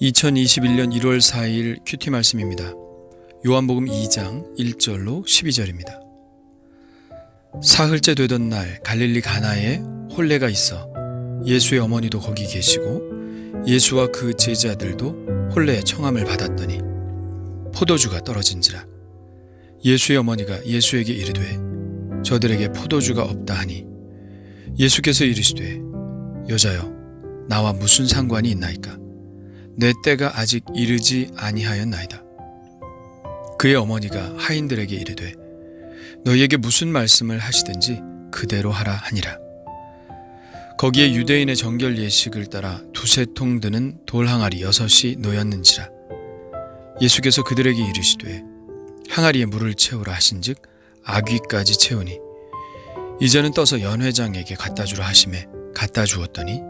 2021년 1월 4일 큐티 말씀입니다. 요한복음 2장 1절로 12절입니다. 사흘째 되던 날 갈릴리 가나에 혼례가 있어 예수의 어머니도 거기 계시고 예수와 그 제자들도 혼례의 청함을 받았더니 포도주가 떨어진지라 예수의 어머니가 예수에게 이르되 저들에게 포도주가 없다 하니 예수께서 이르시되 여자여 나와 무슨 상관이 있나이까 내 때가 아직 이르지 아니하였나이다. 그의 어머니가 하인들에게 이르되 너희에게 무슨 말씀을 하시든지 그대로 하라 하니라. 거기에 유대인의 정결 예식을 따라 두세 통 드는 돌 항아리 여섯이 놓였는지라. 예수께서 그들에게 이르시되 항아리에 물을 채우라 하신즉 아귀까지 채우니 이제는 떠서 연회장에게 갖다 주라 하심에 갖다 주었더니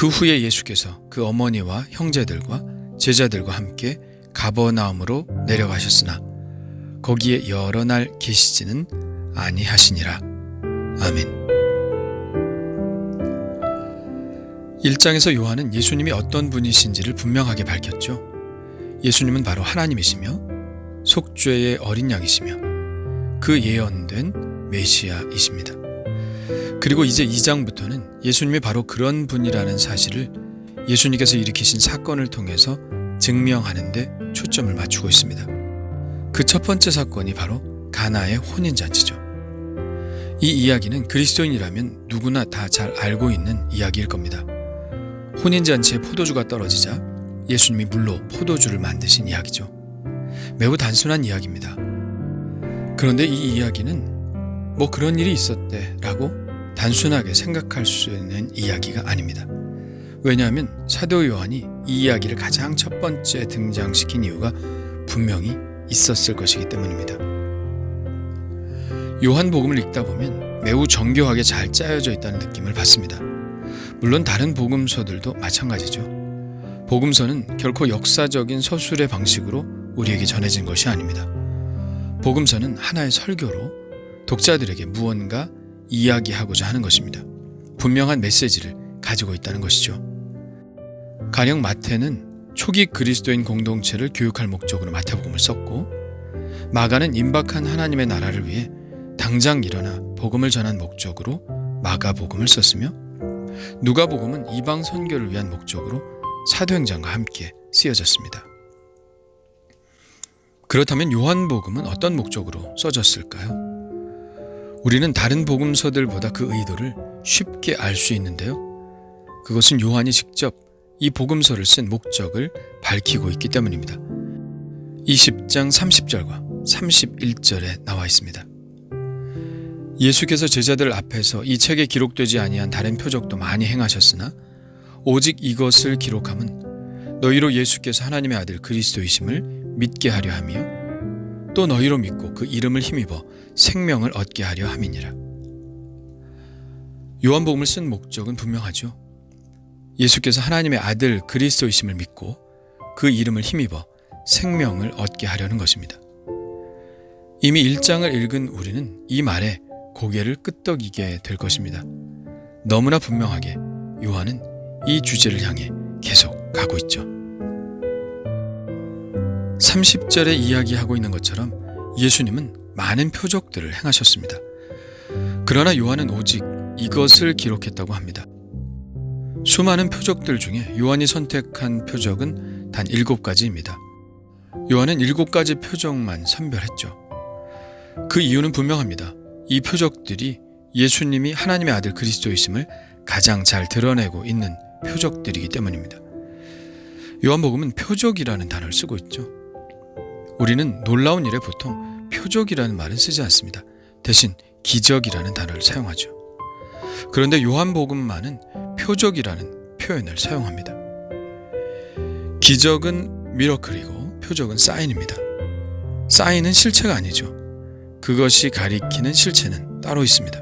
그 후에 예수께서 그 어머니와 형제들과 제자들과 함께 가버나움으로 내려가셨으나 거기에 여러 날 계시지는 아니하시니라. 아멘. 1장에서 요한은 예수님이 어떤 분이신지를 분명하게 밝혔죠. 예수님은 바로 하나님이시며 속죄의 어린 양이시며 그 예언된 메시아이십니다. 그리고 이제 2장부터는 예수님이 바로 그런 분이라는 사실을 예수님께서 일으키신 사건을 통해서 증명하는데 초점을 맞추고 있습니다. 그 첫 번째 사건이 바로 가나의 혼인잔치죠. 이 이야기는 그리스도인이라면 누구나 다 잘 알고 있는 이야기일 겁니다. 혼인잔치에 포도주가 떨어지자 예수님이 물로 포도주를 만드신 이야기죠. 매우 단순한 이야기입니다. 그런데 이 이야기는 뭐 그런 일이 있었대 라고 단순하게 생각할 수 있는 이야기가 아닙니다. 왜냐하면 사도 요한이 이 이야기를 가장 첫 번째 등장시킨 이유가 분명히 있었을 것이기 때문입니다. 요한복음을 읽다 보면 매우 정교하게 잘 짜여져 있다는 느낌을 받습니다. 물론 다른 복음서들도 마찬가지죠. 복음서는 결코 역사적인 서술의 방식으로 우리에게 전해진 것이 아닙니다. 복음서는 하나의 설교로 독자들에게 무언가 이야기하고자 하는 것입니다. 분명한 메시지를 가지고 있다는 것이죠. 가령 마태는 초기 그리스도인 공동체를 교육할 목적으로 마태복음을 썼고 마가는 임박한 하나님의 나라를 위해 당장 일어나 복음을 전한 목적으로 마가복음을 썼으며 누가복음은 이방 선교를 위한 목적으로 사도행전과 함께 쓰여졌습니다. 그렇다면 요한복음은 어떤 목적으로 써졌을까요? 우리는 다른 복음서들보다 그 의도를 쉽게 알 수 있는데요. 그것은 요한이 직접 이 복음서를 쓴 목적을 밝히고 있기 때문입니다. 20장 30절과 31절에 나와 있습니다. 예수께서 제자들 앞에서 이 책에 기록되지 아니한 다른 표적도 많이 행하셨으나 오직 이것을 기록함은 너희로 예수께서 하나님의 아들 그리스도이심을 믿게 하려 하며 또 너희로 믿고 그 이름을 힘입어 생명을 얻게 하려 함이니라. 요한복음을 쓴 목적은 분명하죠. 예수께서 하나님의 아들 그리스도이심을 믿고 그 이름을 힘입어 생명을 얻게 하려는 것입니다. 이미 1장을 읽은 우리는 이 말에 고개를 끄덕이게 될 것입니다. 너무나 분명하게 요한은 이 주제를 향해 계속 가고 있죠. 30절에 이야기하고 있는 것처럼 예수님은 많은 표적들을 행하셨습니다. 그러나 요한은 오직 이것을 기록했다고 합니다. 수많은 표적들 중에 요한이 선택한 표적은 단 일곱 가지입니다. 요한은 일곱 가지 표적만 선별했죠. 그 이유는 분명합니다. 이 표적들이 예수님이 하나님의 아들 그리스도이심을 가장 잘 드러내고 있는 표적들이기 때문입니다. 요한복음은 표적이라는 단어를 쓰고 있죠. 우리는 놀라운 일에 보통 표적이라는 말은 쓰지 않습니다. 대신 기적이라는 단어를 사용하죠. 그런데 요한복음만은 표적이라는 표현을 사용합니다. 기적은 미러클이고 표적은 사인입니다. 사인은 실체가 아니죠. 그것이 가리키는 실체는 따로 있습니다.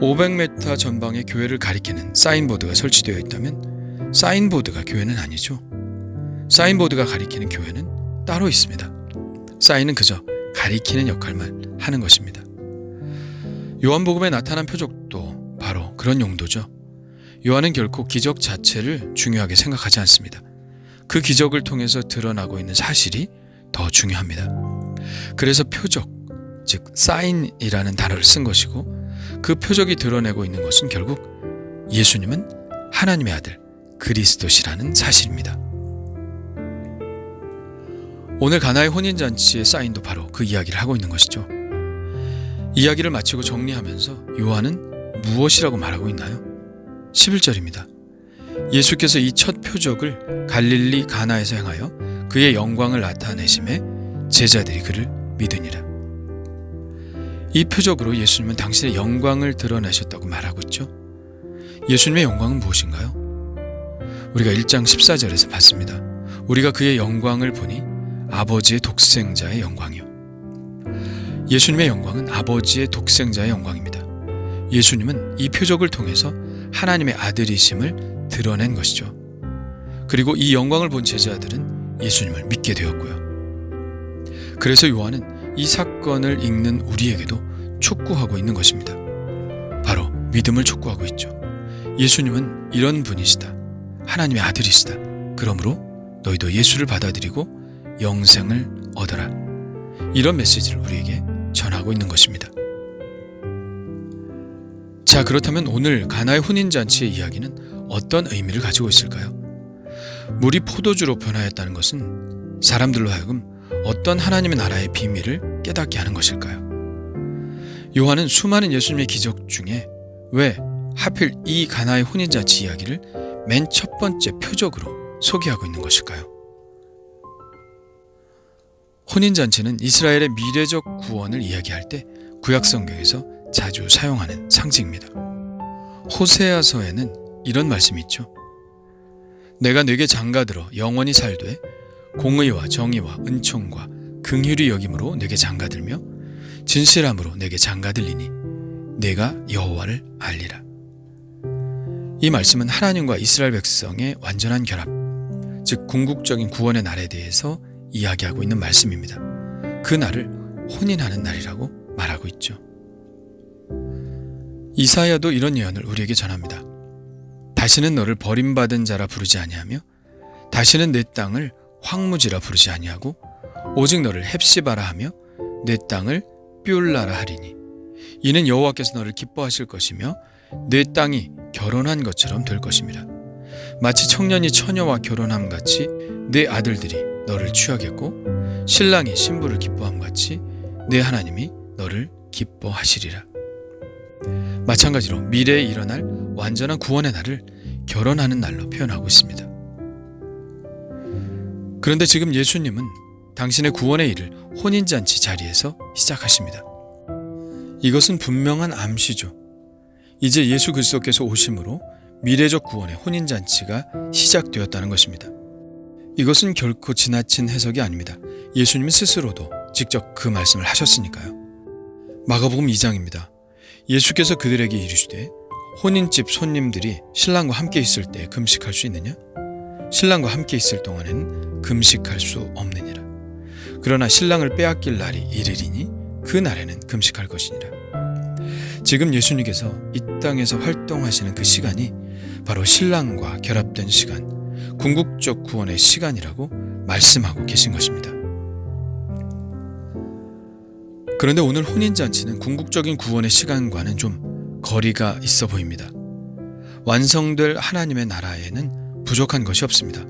500m 전방에 교회를 가리키는 사인보드가 설치되어 있다면 사인보드가 교회는 아니죠. 사인보드가 가리키는 교회는 따로 있습니다. 사인은 그저 가리키는 역할만 하는 것입니다. 요한복음에 나타난 표적도 바로 그런 용도죠. 요한은 결코 기적 자체를 중요하게 생각하지 않습니다. 그 기적을 통해서 드러나고 있는 사실이 더 중요합니다. 그래서 표적, 즉 사인이라는 단어를 쓴 것이고 그 표적이 드러내고 있는 것은 결국 예수님은 하나님의 아들 그리스도시라는 사실입니다. 오늘 가나의 혼인잔치의 사인도 바로 그 이야기를 하고 있는 것이죠. 이야기를 마치고 정리하면서 요한은 무엇이라고 말하고 있나요? 11절입니다. 예수께서 이 첫 표적을 갈릴리 가나에서 행하여 그의 영광을 나타내심에 제자들이 그를 믿으니라. 이 표적으로 예수님은 당신의 영광을 드러내셨다고 말하고 있죠. 예수님의 영광은 무엇인가요? 우리가 1장 14절에서 봤습니다. 우리가 그의 영광을 보니 아버지의 독생자의 영광이요. 예수님의 영광은 아버지의 독생자의 영광입니다. 예수님은 이 표적을 통해서 하나님의 아들이심을 드러낸 것이죠. 그리고 이 영광을 본 제자들은 예수님을 믿게 되었고요. 그래서 요한은 이 사건을 읽는 우리에게도 촉구하고 있는 것입니다. 바로 믿음을 촉구하고 있죠. 예수님은 이런 분이시다. 하나님의 아들이시다. 그러므로 너희도 예수를 받아들이고 영생을 얻어라. 이런 메시지를 우리에게 전하고 있는 것입니다. 자, 그렇다면 오늘 가나의 혼인잔치의 이야기는 어떤 의미를 가지고 있을까요? 물이 포도주로 변하였다는 것은 사람들로 하여금 어떤 하나님의 나라의 비밀을 깨닫게 하는 것일까요? 요한은 수많은 예수님의 기적 중에 왜 하필 이 가나의 혼인잔치 이야기를 맨 첫 번째 표적으로 소개하고 있는 것일까요? 혼인잔치는 이스라엘의 미래적 구원을 이야기할 때 구약 성경에서 자주 사용하는 상징입니다. 호세아서에는 이런 말씀이 있죠. 내가 내게 장가들어 영원히 살되 공의와 정의와 은총과 긍휼이 여김으로 내게 장가들며 진실함으로 내게 장가들리니 내가 여호와를 알리라. 이 말씀은 하나님과 이스라엘 백성의 완전한 결합, 즉 궁극적인 구원의 날에 대해서 이야기하고 있는 말씀입니다. 그 날을 혼인하는 날이라고 말하고 있죠. 이사야도 이런 예언을 우리에게 전합니다. 다시는 너를 버림받은 자라 부르지 아니하며 다시는 내 땅을 황무지라 부르지 아니하고 오직 너를 헵시바라 하며 내 땅을 뷸라라 하리니 이는 여호와께서 너를 기뻐하실 것이며 내 땅이 결혼한 것처럼 될 것입니다. 마치 청년이 처녀와 결혼함 같이 내 아들들이 너를 취하겠고 신랑이 신부를 기뻐함 같이 내 하나님이 너를 기뻐하시리라. 마찬가지로 미래에 일어날 완전한 구원의 날을 결혼하는 날로 표현하고 있습니다. 그런데 지금 예수님은 당신의 구원의 일을 혼인잔치 자리에서 시작하십니다. 이것은 분명한 암시죠. 이제 예수 그리스도께서 오심으로 미래적 구원의 혼인잔치가 시작되었다는 것입니다. 이것은 결코 지나친 해석이 아닙니다. 예수님 스스로도 직접 그 말씀을 하셨으니까요. 마가복음 2장입니다. 예수께서 그들에게 이르시되 혼인집 손님들이 신랑과 함께 있을 때 금식할 수 있느냐? 신랑과 함께 있을 동안에는 금식할 수 없느니라. 그러나 신랑을 빼앗길 날이 이르리니 그 날에는 금식할 것이니라. 지금 예수님께서 이 땅에서 활동하시는 그 시간이 바로 신랑과 결합된 시간, 궁극적 구원의 시간이라고 말씀하고 계신 것입니다. 그런데 오늘 혼인잔치는 궁극적인 구원의 시간과는 좀 거리가 있어 보입니다. 완성될 하나님의 나라에는 부족한 것이 없습니다.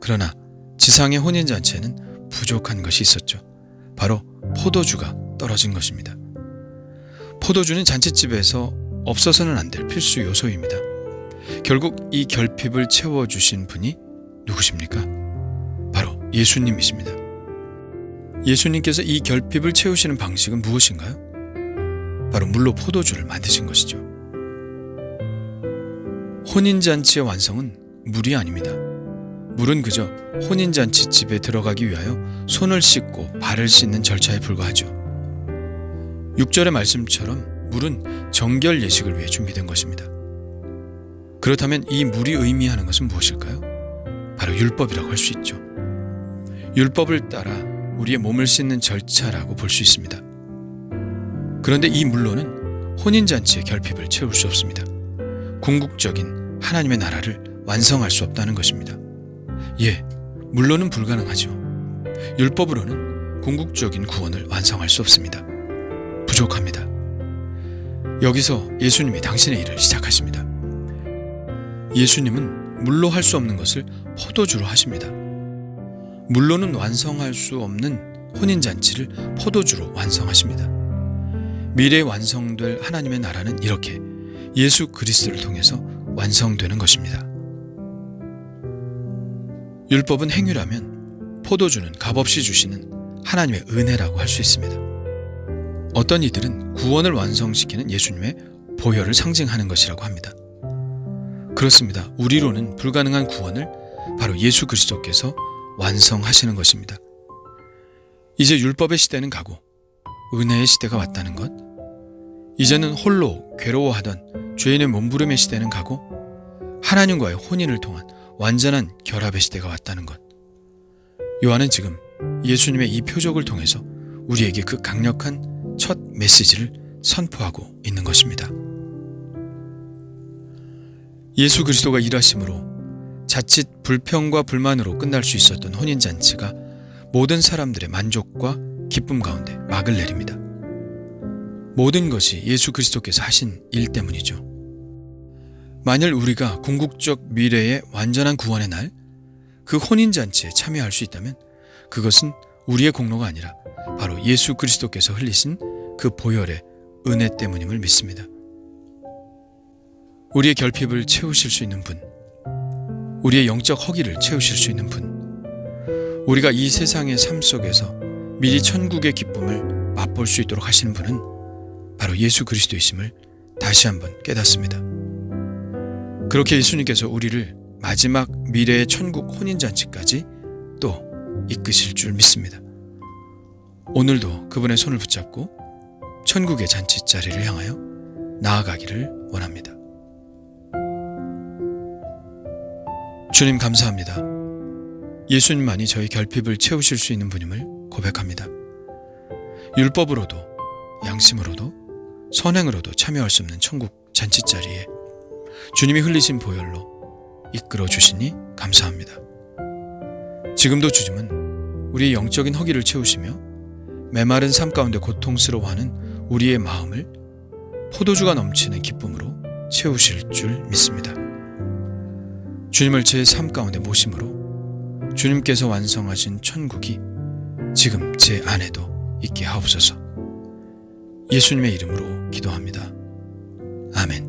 그러나 지상의 혼인잔치에는 부족한 것이 있었죠. 바로 포도주가 떨어진 것입니다. 포도주는 잔치집에서 없어서는 안 될 필수 요소입니다. 결국 이 결핍을 채워주신 분이 누구십니까? 바로 예수님이십니다. 예수님께서 이 결핍을 채우시는 방식은 무엇인가요? 바로 물로 포도주를 만드신 것이죠. 혼인잔치의 완성은 물이 아닙니다. 물은 그저 혼인잔치 집에 들어가기 위하여 손을 씻고 발을 씻는 절차에 불과하죠. 6절의 말씀처럼 물은 정결 예식을 위해 준비된 것입니다. 그렇다면 이 물이 의미하는 것은 무엇일까요? 바로 율법이라고 할 수 있죠. 율법을 따라 우리의 몸을 씻는 절차라고 볼 수 있습니다. 그런데 이 물로는 혼인잔치의 결핍을 채울 수 없습니다. 궁극적인 하나님의 나라를 완성할 수 없다는 것입니다. 예, 물로는 불가능하죠. 율법으로는 궁극적인 구원을 완성할 수 없습니다. 부족합니다. 여기서 예수님이 당신의 일을 시작하십니다. 예수님은 물로 할 수 없는 것을 포도주로 하십니다. 물로는 완성할 수 없는 혼인잔치를 포도주로 완성하십니다. 미래에 완성될 하나님의 나라는 이렇게 예수 그리스도를 통해서 완성되는 것입니다. 율법은 행위라면 포도주는 값없이 주시는 하나님의 은혜라고 할 수 있습니다. 어떤 이들은 구원을 완성시키는 예수님의 보혈을 상징하는 것이라고 합니다. 그렇습니다. 우리로는 불가능한 구원을 바로 예수 그리스도께서 완성하시는 것입니다. 이제 율법의 시대는 가고 은혜의 시대가 왔다는 것. 이제는 홀로 괴로워하던 죄인의 몸부림의 시대는 가고 하나님과의 혼인을 통한 완전한 결합의 시대가 왔다는 것. 요한은 지금 예수님의 이 표적을 통해서 우리에게 그 강력한 첫 메시지를 선포하고 있는 것입니다. 예수 그리스도가 일하심으로 자칫 불평과 불만으로 끝날 수 있었던 혼인잔치가 모든 사람들의 만족과 기쁨 가운데 막을 내립니다. 모든 것이 예수 그리스도께서 하신 일 때문이죠. 만일 우리가 궁극적 미래의 완전한 구원의 날, 그 혼인잔치에 참여할 수 있다면 그것은 우리의 공로가 아니라 바로 예수 그리스도께서 흘리신 그 보혈의 은혜 때문임을 믿습니다. 우리의 결핍을 채우실 수 있는 분, 우리의 영적 허기를 채우실 수 있는 분, 우리가 이 세상의 삶 속에서 미리 천국의 기쁨을 맛볼 수 있도록 하시는 분은 바로 예수 그리스도이심을 다시 한번 깨닫습니다. 그렇게 예수님께서 우리를 마지막 미래의 천국 혼인잔치까지 또 이끄실 줄 믿습니다. 오늘도 그분의 손을 붙잡고 천국의 잔치 자리를 향하여 나아가기를 원합니다. 주님 감사합니다. 예수님만이 저희 결핍을 채우실 수 있는 분임을 고백합니다. 율법으로도 양심으로도 선행으로도 참여할 수 없는 천국 잔치자리에 주님이 흘리신 보혈로 이끌어 주시니 감사합니다. 지금도 주님은 우리의 영적인 허기를 채우시며 메마른 삶 가운데 고통스러워하는 우리의 마음을 포도주가 넘치는 기쁨으로 채우실 줄 믿습니다. 주님을 제 삶 가운데 모심으로 주님께서 완성하신 천국이 지금 제 안에도 있게 하옵소서. 예수님의 이름으로 기도합니다. 아멘.